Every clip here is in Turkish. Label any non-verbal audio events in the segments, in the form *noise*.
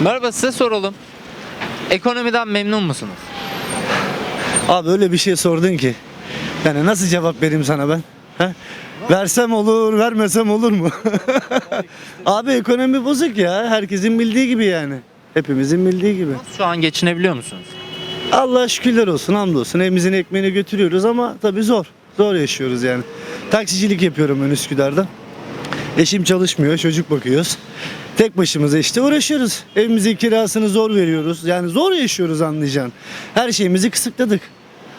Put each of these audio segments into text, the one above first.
Merhaba size soralım. Ekonomiden memnun musunuz? Abi öyle bir şey sordun ki. Yani nasıl cevap vereyim sana ben? He? Versem olur, vermesem olur mu? *laughs* Abi ekonomi bozuk ya. Herkesin bildiği gibi yani. Hepimizin bildiği gibi. Şu an geçinebiliyor musunuz? Allah şükürler olsun, hamdolsun. Evimizin ekmeğini götürüyoruz ama tabii zor. Zor yaşıyoruz yani. Taksicilik yapıyorum ben Üsküdar'da. Eşim çalışmıyor, çocuk bakıyoruz. Tek başımıza işte uğraşıyoruz. Evimizin kirasını zor veriyoruz. Yani zor yaşıyoruz anlayacaksın. Her şeyimizi kısıtladık.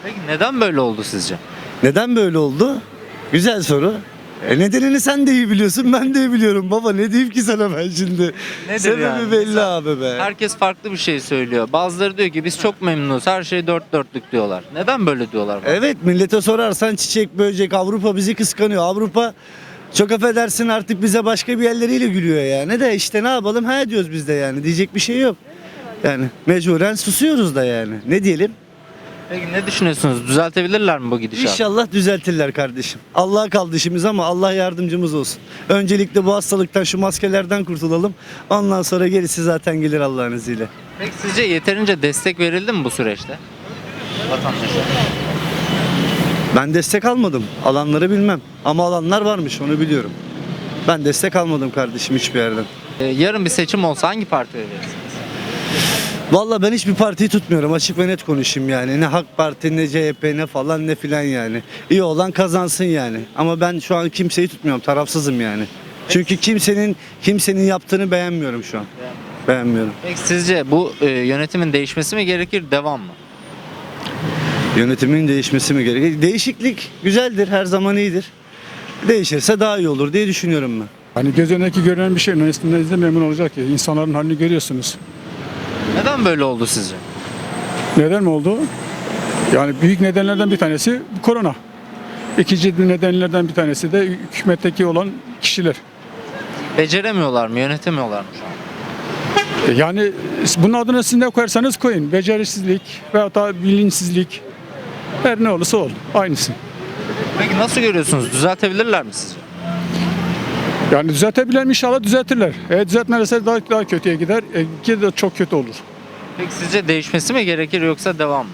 Peki neden böyle oldu sizce? Neden böyle oldu? Güzel soru. E nedenini sen de iyi biliyorsun, ben de iyi biliyorum. Baba ne diyeyim ki sana ben şimdi? Nedir Sebebi yani? belli Mesela abi be. Herkes farklı bir şey söylüyor. Bazıları diyor ki biz çok memnunuz. Her şey dört dörtlük diyorlar. Neden böyle diyorlar? Evet millete sorarsan çiçek böcek Avrupa bizi kıskanıyor. Avrupa çok affedersin artık bize başka bir yerleriyle gülüyor yani de işte ne yapalım ha diyoruz biz de yani diyecek bir şey yok. Yani mecburen susuyoruz da yani. Ne diyelim? Peki ne düşünüyorsunuz? Düzeltebilirler mi bu gidişatı? İnşallah düzeltirler kardeşim. Allah'a kaldı işimiz ama Allah yardımcımız olsun. Öncelikle bu hastalıktan şu maskelerden kurtulalım. Ondan sonra gerisi zaten gelir Allah'ın izniyle. Peki sizce yeterince destek verildi mi bu süreçte? Vatandaşa. Ben destek almadım. Alanları bilmem. Ama alanlar varmış onu biliyorum. Ben destek almadım kardeşim hiçbir yerden. Ee, yarın bir seçim olsa hangi partiye verirsiniz? Vallahi ben hiçbir partiyi tutmuyorum açık ve net konuşayım yani. Ne AK Parti ne CHP ne falan ne filan yani. İyi olan kazansın yani. Ama ben şu an kimseyi tutmuyorum tarafsızım yani. Çünkü kimsenin kimsenin yaptığını beğenmiyorum şu an. Beğenmiyorum. Peki sizce bu e, yönetimin değişmesi mi gerekir, devam mı? Yönetimin değişmesi mi gerekir? Değişiklik güzeldir her zaman iyidir. Değişirse daha iyi olur diye düşünüyorum ben. Hani göz önündeki görünen bir şey üniversitede memnun olacak ya. İnsanların halini görüyorsunuz. Neden böyle oldu sizce? Neden mi oldu? Yani büyük nedenlerden bir tanesi korona. İkinci nedenlerden bir tanesi de hükümetteki olan kişiler. Beceremiyorlar mı, yönetemiyorlar mı şu an? E Yani bunun adını siz ne koyarsanız koyun. Becerisizlik veyahut da bilinçsizlik. Her ne olursa ol. Aynısı. Peki nasıl görüyorsunuz? Düzeltebilirler mi sizce? Yani düzeltebilen inşallah düzeltirler. Eğer düzeltmezse daha, daha kötüye gider. E, ki de çok kötü olur. Peki sizce değişmesi mi gerekir yoksa devam mı?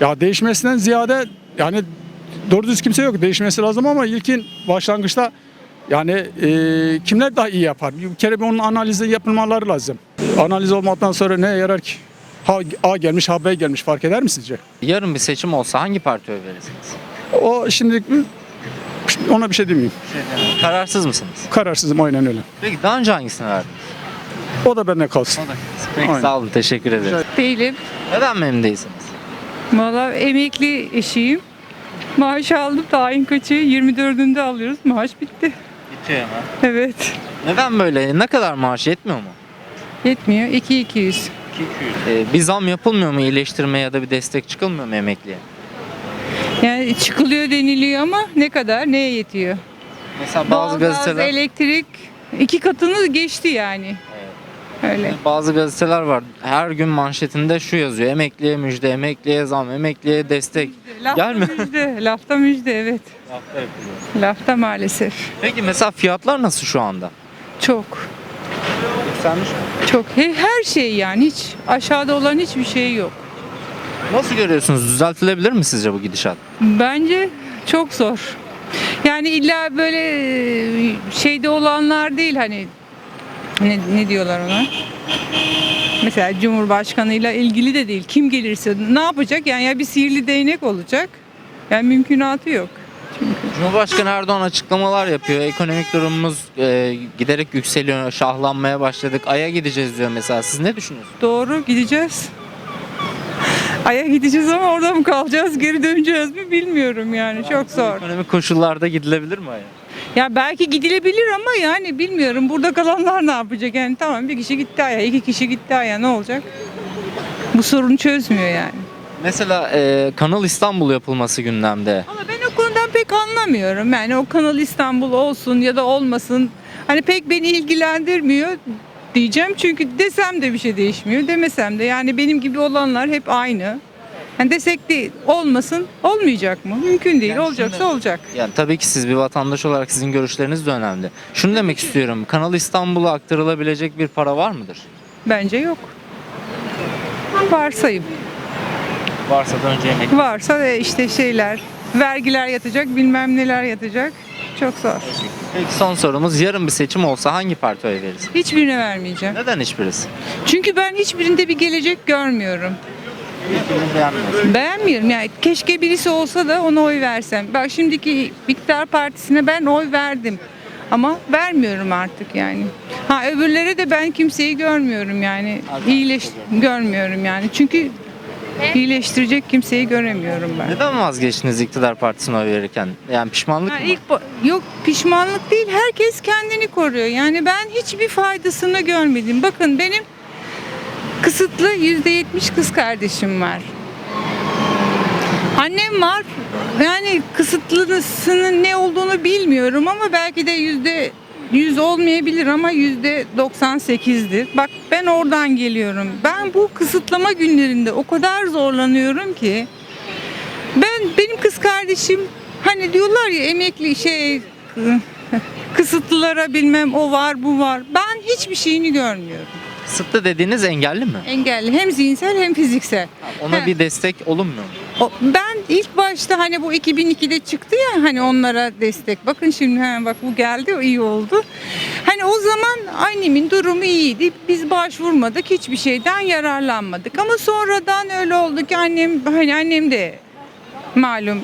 Ya değişmesinden ziyade yani doğru düz kimse yok. Değişmesi lazım ama ilkin başlangıçta yani e, kimler daha iyi yapar? Bir kere bir onun analizi yapılmaları lazım. Analiz olmaktan sonra ne yarar ki? Ha A gelmiş, ha B gelmiş fark eder mi sizce? Yarın bir seçim olsa hangi partiye oy verirsiniz? O şimdi ona bir şey demeyeyim. Kararsız mısınız? Kararsızım aynen öyle. Peki daha önce hangisini verdiniz? O da bende kalsın. Peki Aynen. sağ olun, teşekkür ederim. Değilim. Neden memnun değilsiniz? Valla emekli eşiyim. Maaş aldım tayin kaçı 24'ünde alıyoruz. Maaş bitti. Bitiyor hemen. Evet. Neden böyle? Ne kadar maaş yetmiyor mu? Yetmiyor. 2200. Ee, bir zam yapılmıyor mu iyileştirme ya da bir destek çıkılmıyor mu emekliye? Yani çıkılıyor deniliyor ama ne kadar neye yetiyor? Mesela bazı Doğalgaz, gazeteler elektrik iki katını geçti yani. Öyle. bazı gazeteler var. Her gün manşetinde şu yazıyor. Emekliye müjde, emekliye zam, emekliye destek. Lafta Gelme. müjde. Lafta müjde evet. Lafta maalesef. Peki mesela fiyatlar nasıl şu anda? Çok. Yükselmiş mi? Çok. He- Her şey yani hiç aşağıda olan hiçbir şey yok. Nasıl görüyorsunuz? Düzeltilebilir mi sizce bu gidişat? Bence çok zor. Yani illa böyle e, şeyde olanlar değil hani ne, ne diyorlar ona? Mesela Cumhurbaşkanıyla ilgili de değil. Kim gelirse ne yapacak? Yani ya bir sihirli değnek olacak. Yani mümkünatı yok. Cumhurbaşkanı Erdoğan açıklamalar yapıyor. Ekonomik durumumuz e, giderek yükseliyor, şahlanmaya başladık. Ay'a gideceğiz diyor mesela. Siz ne düşünüyorsunuz? Doğru gideceğiz. Ay'a gideceğiz ama orada mı kalacağız, geri döneceğiz mi bilmiyorum yani. Çok zor. Ekonomik koşullarda gidilebilir mi Ay'a? Ya belki gidilebilir ama yani bilmiyorum. Burada kalanlar ne yapacak? Yani tamam bir kişi gitti aya, iki kişi gitti aya ne olacak? Bu sorunu çözmüyor yani. Mesela e, Kanal İstanbul yapılması gündemde. Ama pek anlamıyorum. Yani o Kanal İstanbul olsun ya da olmasın. Hani pek beni ilgilendirmiyor diyeceğim. Çünkü desem de bir şey değişmiyor. Demesem de yani benim gibi olanlar hep aynı. Yani desek de olmasın olmayacak mı? Mümkün değil. Yani Olacaksa şunu- olacak. Yani tabii ki siz bir vatandaş olarak sizin görüşleriniz de önemli. Şunu demek istiyorum. Kanal İstanbul'a aktarılabilecek bir para var mıdır? Bence yok. Varsayım. Varsa da önce emekli. Varsa işte şeyler, vergiler yatacak, bilmem neler yatacak. Çok zor. Peki son sorumuz yarın bir seçim olsa hangi partiye oy verirsin? Hiçbirine vermeyeceğim. Neden hiçbirisi? Çünkü ben hiçbirinde bir gelecek görmüyorum. Hiçbirini beğenmiyorsun. Beğenmiyorum yani keşke birisi olsa da ona oy versem. Bak şimdiki iktidar partisine ben oy verdim. Ama vermiyorum artık yani. Ha öbürlere de ben kimseyi görmüyorum yani. İyileş görmüyorum yani. Çünkü iyileştirecek kimseyi göremiyorum ben. Neden vazgeçtiniz iktidar partisine oy verirken? Yani pişmanlık Ha, mı? ilk yok pişmanlık değil herkes kendini koruyor. Yani ben hiçbir faydasını görmedim. Bakın benim kısıtlı yüzde yetmiş kız kardeşim var. Annem var. Yani kısıtlısının ne olduğunu bilmiyorum ama belki de yüzde yüz olmayabilir ama yüzde 98'dir. Bak ben oradan geliyorum. Ben bu kısıtlama günlerinde o kadar zorlanıyorum ki ben benim kız kardeşim hani diyorlar ya emekli şey *laughs* kısıtlılara bilmem o var bu var. Ben hiçbir şeyini görmüyorum. Kısıtlı dediğiniz engelli mi? Engelli hem zihinsel hem fiziksel. Ona He. bir destek olunmuyor mu? O- Ben ilk başta hani bu 2002'de çıktı ya hani onlara destek. Bakın şimdi hemen bak bu geldi o iyi oldu. Hani o zaman annemin durumu iyiydi. Biz başvurmadık hiçbir şeyden yararlanmadık. Ama sonradan öyle oldu ki annem hani annem de malum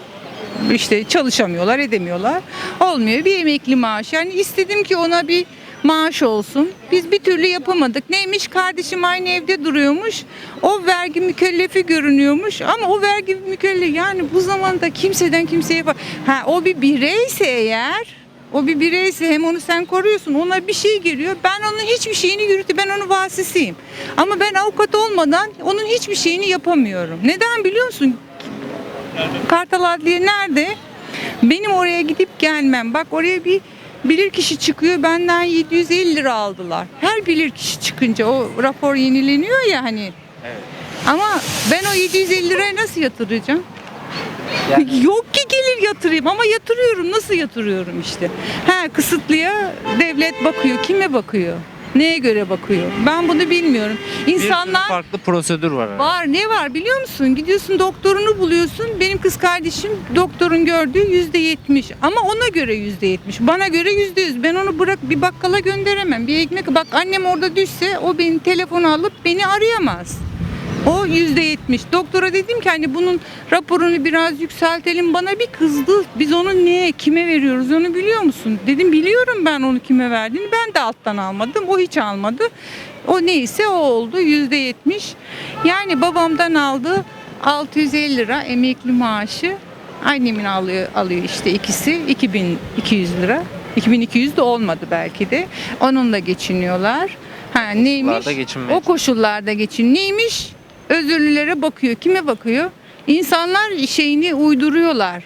işte çalışamıyorlar edemiyorlar. Olmuyor bir emekli maaş. Yani istedim ki ona bir maaş olsun. Biz bir türlü yapamadık. Neymiş kardeşim aynı evde duruyormuş. O vergi mükellefi görünüyormuş ama o vergi mükellefi yani bu zamanda kimseden kimseye bak. Ha o bir bireyse eğer o bir bireyse hem onu sen koruyorsun ona bir şey geliyor. Ben onun hiçbir şeyini yürütü ben onun vasisiyim. Ama ben avukat olmadan onun hiçbir şeyini yapamıyorum. Neden biliyor musun? Kartal Adliye nerede? Benim oraya gidip gelmem. Bak oraya bir bilirkişi çıkıyor. Benden 750 lira aldılar. Her bilirkişi çıkınca o rapor yenileniyor ya hani. Ama ben o 750 liraya nasıl yatıracağım? Yani- *laughs* Yok ki gelir yatırayım ama yatırıyorum. Nasıl yatırıyorum işte? Ha kısıtlıya devlet bakıyor. Kime bakıyor? Neye göre bakıyor? Ben bunu bilmiyorum. Bir İnsanlar farklı prosedür var. herhalde. Var ne var biliyor musun? Gidiyorsun doktorunu buluyorsun. Benim kız kardeşim doktorun gördüğü yüzde yetmiş. Ama ona göre yüzde yetmiş. Bana göre yüzde yüz. Ben onu bırak bir bakkala gönderemem. Bir ekmek bak annem orada düşse o benim telefonu alıp beni arayamaz. O yüzde yetmiş. Doktora dedim ki hani bunun raporunu biraz yükseltelim. Bana bir kızdı. Biz onu neye, kime veriyoruz onu biliyor musun? Dedim biliyorum ben onu kime verdiğini. Ben de alttan almadım. O hiç almadı. O neyse o oldu. Yüzde yetmiş. Yani babamdan aldı 650 lira emekli maaşı. Annemin alıyor, alıyor işte ikisi 2200 lira. 2200 de olmadı belki de. Onunla geçiniyorlar. Ha neymiş? Koşullarda O koşullarda geçin. Neymiş? Özürlülere bakıyor. Kime bakıyor? İnsanlar şeyini uyduruyorlar.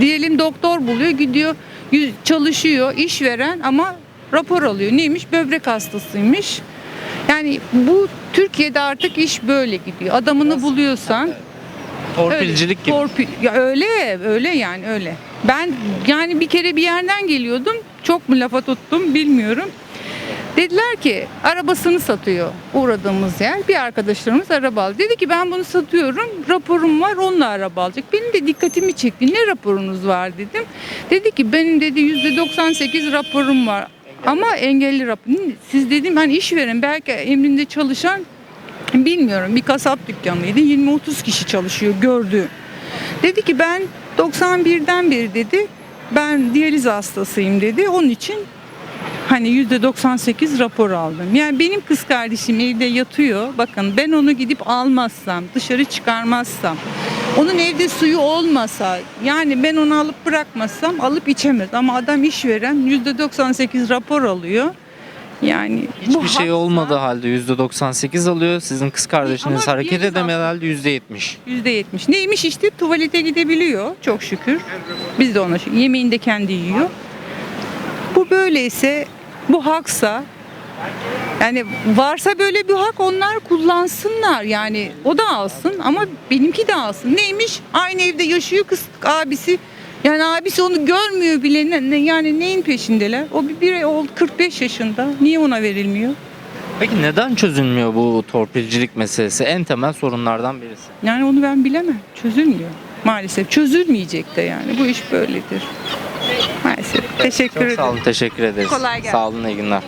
Diyelim doktor buluyor, gidiyor, çalışıyor, işveren ama rapor alıyor. Neymiş? Böbrek hastasıymış. Yani bu Türkiye'de artık iş böyle gidiyor. Adamını buluyorsan Torpilcilik Öyle. gibi. Torpil. Ya öyle, öyle yani öyle. Ben yani bir kere bir yerden geliyordum. Çok mu lafa tuttum bilmiyorum. Dediler ki arabasını satıyor uğradığımız yer. Bir arkadaşlarımız araba aldı. Dedi ki ben bunu satıyorum. Raporum var onunla araba alacak. Benim de dikkatimi çekti. Ne raporunuz var dedim. Dedi ki benim dedi %98 raporum var. Ama engelli rapor. Siz dedim hani işveren belki emrinde çalışan bilmiyorum bir kasap dükkanıydı. 20-30 kişi çalışıyor gördü. Dedi ki ben 91'den beri dedi ben diyaliz hastasıyım dedi. Onun için hani %98 rapor aldım. Yani benim kız kardeşim evde yatıyor. Bakın ben onu gidip almazsam, dışarı çıkarmazsam, onun evde suyu olmasa, yani ben onu alıp bırakmazsam alıp içemez. Ama adam işveren %98 rapor alıyor. Yani bu Hiçbir şey haksa- olmadığı halde %98 alıyor. Sizin kız kardeşiniz Ama hareket zaman- halde %70. %70. Neymiş işte tuvalete gidebiliyor çok şükür. Biz de ona. Yemeğini de kendi yiyor. Bu böyleyse bu haksa yani varsa böyle bir hak onlar kullansınlar yani o da alsın ama benimki de alsın. Neymiş? Aynı evde yaşıyor kız abisi. Yani abisi onu görmüyor bile. Ne- yani neyin peşindeler? O bir birey oldu 45 yaşında. Niye ona verilmiyor? Peki neden çözülmüyor bu torpilcilik meselesi? En temel sorunlardan birisi. Yani onu ben bilemem. Çözülmüyor. Maalesef çözülmeyecek de yani. Bu iş böyledir. Maalesef. Teşekkür ederim. sağ olun, teşekkür ederiz. Kolay gelsin. Sağ olun, iyi günler.